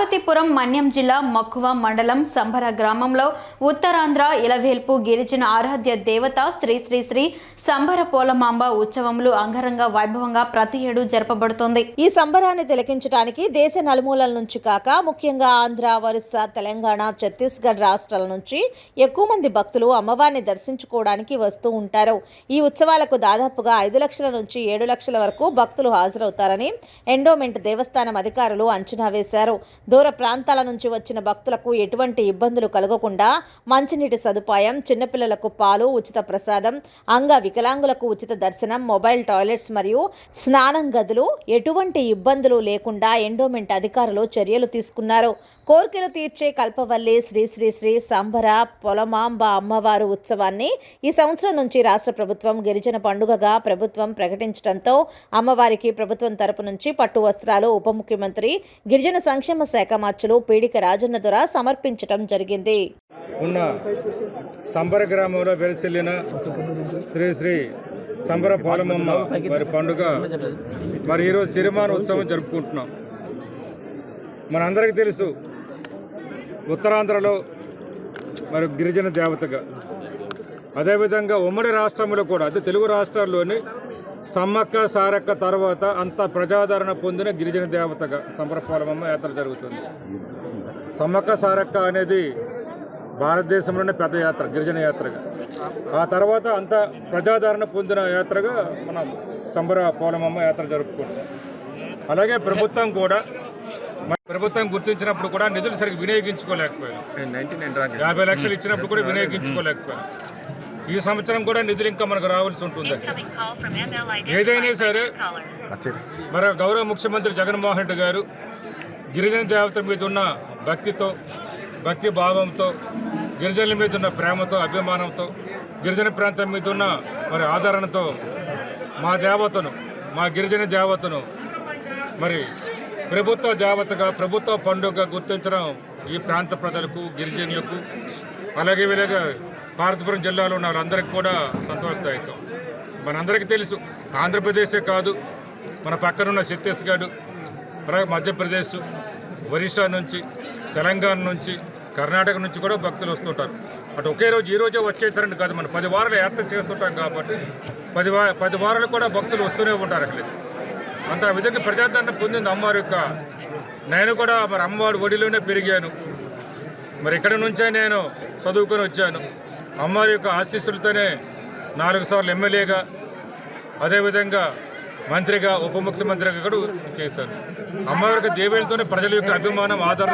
పార్వతీపురం మన్యం జిల్లా మక్కువ మండలం సంబర గ్రామంలో ఉత్తరాంధ్ర ఇలవేల్పు గిరిజన ఆరాధ్య దేవత శ్రీ శ్రీ శ్రీ సంబర పోలమాంబ ఉత్సవములు అంగరంగ వైభవంగా ప్రతి ఏడు జరపబడుతుంది. ఈ సంబరాన్ని తిలకించడానికి దేశ నలుమూలల నుంచి కాక ముఖ్యంగా ఆంధ్ర ఒరిస్సా తెలంగాణ ఛత్తీస్గఢ్ రాష్ట్రాల నుంచి ఎక్కువ మంది భక్తులు అమ్మవారిని దర్శించుకోవడానికి వస్తూ ఉంటారు. ఈ ఉత్సవాలకు దాదాపుగా ఐదు లక్షల నుంచి ఏడు లక్షల వరకు భక్తులు హాజరవుతారని ఎండోమెంట్ దేవస్థానం అధికారులు అంచనా వేశారు. దూర ప్రాంతాల నుంచి వచ్చిన భక్తులకు ఎటువంటి ఇబ్బందులు కలగకుండా మంచినీటి సదుపాయం చిన్నపిల్లలకు పాలు ఉచిత ప్రసాదం అంగ వికలాంగులకు ఉచిత దర్శనం మొబైల్ టాయిలెట్స్ మరియు స్నానం గదులు ఎటువంటి ఇబ్బందులు లేకుండా ఎండోమెంట్ అధికారులు చర్యలు తీసుకున్నారు. కోరికలు తీర్చే కల్పవల్లి శ్రీ శ్రీ శ్రీ సంబర పొలమాంబ అమ్మవారు ఉత్సవాన్ని ఈ సంవత్సరం నుంచి రాష్ట్ర ప్రభుత్వం గిరిజన పండుగగా ప్రభుత్వం ప్రకటించడంతో అమ్మవారికి ప్రభుత్వం తరపు నుంచి పట్టు వస్త్రాలు ఉప ముఖ్యమంత్రి గిరిజన సంక్షేమ శాఖ మార్చులు పీడిక రాజన్న దొర సమర్పించడం జరిగింది. ఉన్న సంబర గ్రామంలో వెలిసిల్లిన శ్రీ శ్రీ సంబర పాలమమ్మ వారి పండుగ. మరి ఈరోజు సిరిమాన ఉత్సవం జరుపుకుంటున్నాం. మనందరికీ తెలుసు ఉత్తరాంధ్రలో మరి గిరిజన దేవతగా. అదేవిధంగా ఉమ్మడి రాష్ట్రంలో కూడా అదే తెలుగు రాష్ట్రాల్లోని సమ్మక్క సారక్క తర్వాత అంత ప్రజాదరణ పొందిన గిరిజన దేవతగా సంబర పోలమమ్మ యాత్ర జరుగుతుంది. సమ్మక్క సారక్క అనేది భారతదేశంలోనే పెద్ద యాత్ర గిరిజన యాత్రగా. ఆ తర్వాత అంత ప్రజాదరణ పొందిన యాత్రగా మనం సంబర పోలమమ్మ యాత్ర జరుపుకుంటాం. అలాగే ప్రభుత్వం కూడా ప్రభుత్వం గుర్తించినప్పుడు కూడా నిధులు సరిగ్గా వినియోగించుకోలేకపోయారు. యాభై లక్షలు ఇచ్చినప్పుడు కూడా వినియోగించుకోలేకపోయారు. ఈ సంవత్సరం కూడా నిధులు ఇంకా మనకు రావాల్సి ఉంటుంది. ఏదైనా సరే. మరి గౌరవ ముఖ్యమంత్రి జగన్మోహన్ రెడ్డి గారు గిరిజన దేవత మీద ఉన్న భక్తితో భక్తి భావంతో గిరిజనుల మీద ఉన్న ప్రేమతో అభిమానంతో గిరిజన ప్రాంతం మీద ఉన్న మరి ఆదరణతో మా దేవతను మా గిరిజన దేవతను మరి ప్రభుత్వ జాగ్రత్తగా ప్రభుత్వ పండుగగా గుర్తించడం ఈ ప్రాంత ప్రజలకు గిరిజనులకు అలాగే వీళ్ళగా భారతపురం జిల్లాలో ఉన్న వాళ్ళందరికీ కూడా సంతోషదాయకం. మనందరికీ తెలుసు ఆంధ్రప్రదేశే కాదు మన పక్కనున్న ఛత్తీస్గఢ్ అలాగే మధ్యప్రదేశ్ ఒరిస్సా నుంచి తెలంగాణ నుంచి కర్ణాటక నుంచి కూడా భక్తులు వస్తుంటారు. అటు ఒకే రోజు ఈ రోజే వచ్చేసారంటే కాదు మనం పది వారాలు యాత్ర చేస్తుంటాం కాబట్టి పది వా పది వారాలు కూడా భక్తులు వస్తూనే ఉంటారు అక్కడ అంత ఆ విధంగా ప్రజాదరణ పొందింది అమ్మవారి యొక్క. నేను కూడా మరి అమ్మవారి ఒడిలోనే పెరిగాను. మరి ఇక్కడ నుంచే నేను చదువుకొని వచ్చాను. అమ్మవారి యొక్క ఆశీస్సులతోనే నాలుగు సార్లు ఎమ్మెల్యేగా అదేవిధంగా మంత్రిగా ఉప ముఖ్యమంత్రిగా కూడా చేశాను. అమ్మవారి యొక్క దేవేలతోనే ప్రజల యొక్క అభిమానం ఆదరణ